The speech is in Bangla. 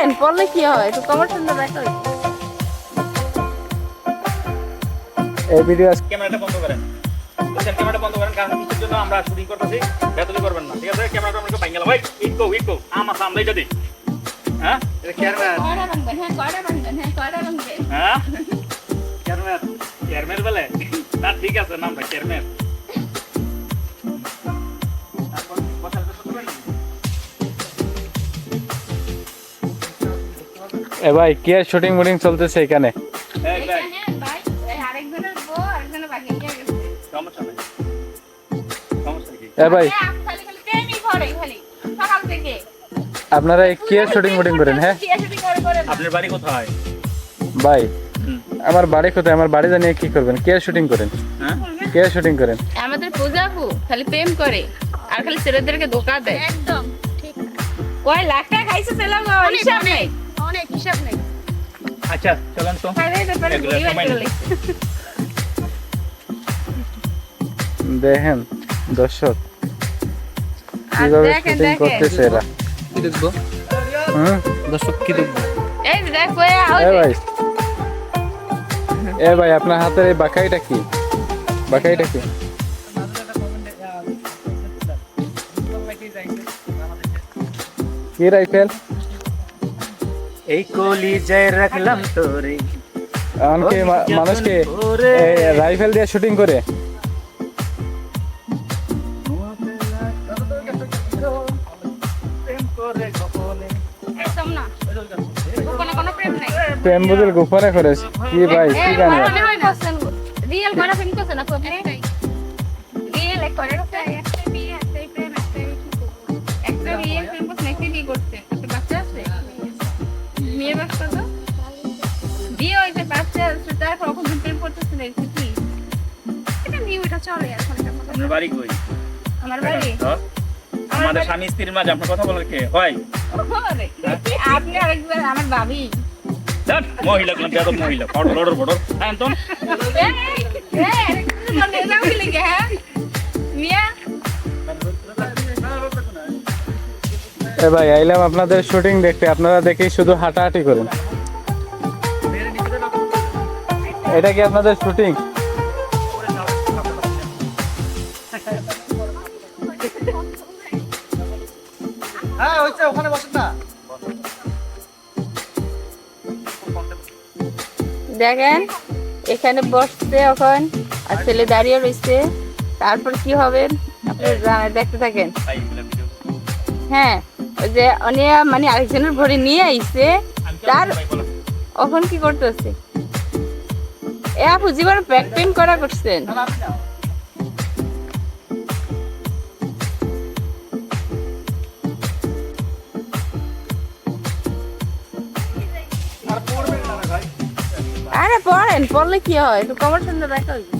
পড়েন পড়লে কি হয়? একটু কমার সুন্দর রাখো এই ভিডিও ক্যামেরাটা বন্ধ করেন। বুঝছেন? ক্যামেরাটা বন্ধ করেন কারণ কিছুর জন্য আমরা শুটিং করতেছি বেতলি করবেন না ঠিক আছে? ক্যামেরাটা আমরা ভাঙ গেল ভাই ইকো ইকো আমার সামনে যদি। হ্যাঁ? এটা ক্যামেরা হ্যাঁ কয়টা ভাঙবেন? হ্যাঁ কয়টা ভাঙবেন? হ্যাঁ? ক্যামেরা ক্যামের বলে? না ঠিক আছে নামটা ক্যামের এ ভাই কি আর শুটিং মুটিং চলতেছে এখানে? এ ভাই আপনারা কি আর শুটিং মুটিং করেন হ্যাঁ? কি আর shooting করে করে না। আপনার বাড়ি কোথায়? ভাই আমার বাড়ি কোথায়? আমার বাড়ি জানিয়ে কি করবেন? কে শুটিং করেন? হ্যাঁ? কে শুটিং করেন? আমাদের পূজা আপু খালি প্রেম করে আর খালি ছেলেদেরকে ধোকা দেয়। একদম ঠিক। কয় লাখ টাকা খাইছে ছেলে হিসাব নেই। অনেক হিসাব নেই। আচ্ছা চলেন তো। সময় বাড়ি নেই। দেখেন দর্শক কীভাবে শুটিং করতেছে এরা। কি দেখব? হুম? দর্শক কি দেখব? এই দেখো এ ভাই। এ ভাই আপনার হাতের এই বাকাইটা কি? বাকাইটা কি? কি রাইফেল? এই কলি যায় রাখলাম তোরে। এমনকি মানুষকে। রাইফেল দিয়ে শুটিং করে। না। প্রেম বুঝল গোপনে কি ভাই কি জানি রিয়েল করা প্রেম করছেন আপু আপনি? রিয়েল করে মেয়ে বাচ্চা তো বিয়ে হয়েছে বাচ্চা আছে তারপর প্রেম করতেছে না কি? এটা নিউ এটা চলে এখন এটা হয়। আপনার বাড়ি কই? আমার বাড়ি? আমাদের স্বামী স্ত্রীর মাঝে আপনার কথা বলার কে? হয়? আপনি আরেকবার আমার ভাবি মহিলা কোন বেদব মহিলা। ফটো লড়র ফটো হ্যাঁ তো? হ্যাঁ? মিয়া এ ভাই আইলাম আপনাদের শুটিং দেখতে। আপনারা দেখেই শুধু হাঁটাহাঁটি করেন। এটা কি আপনাদের শুটিং হ্যাঁ হচ্ছে ওখানে বসেন না। দেখেন এখানে বসছে এখন আর ছেলে দাঁড়িয়ে রয়েছে। তারপর কি হবে? আপনি দেখতে থাকেন। হ্যাঁ। যে উনি মানে আরেকজনের ঘরে নিয়ে আইছে, তার এখন কি করতেছে? এ আপু জীবন ব্যাক পেন করা করছেন। আরে পড়েন, পড়লে কি হয়? একটু কমার সুন্দর রাখা হইবে।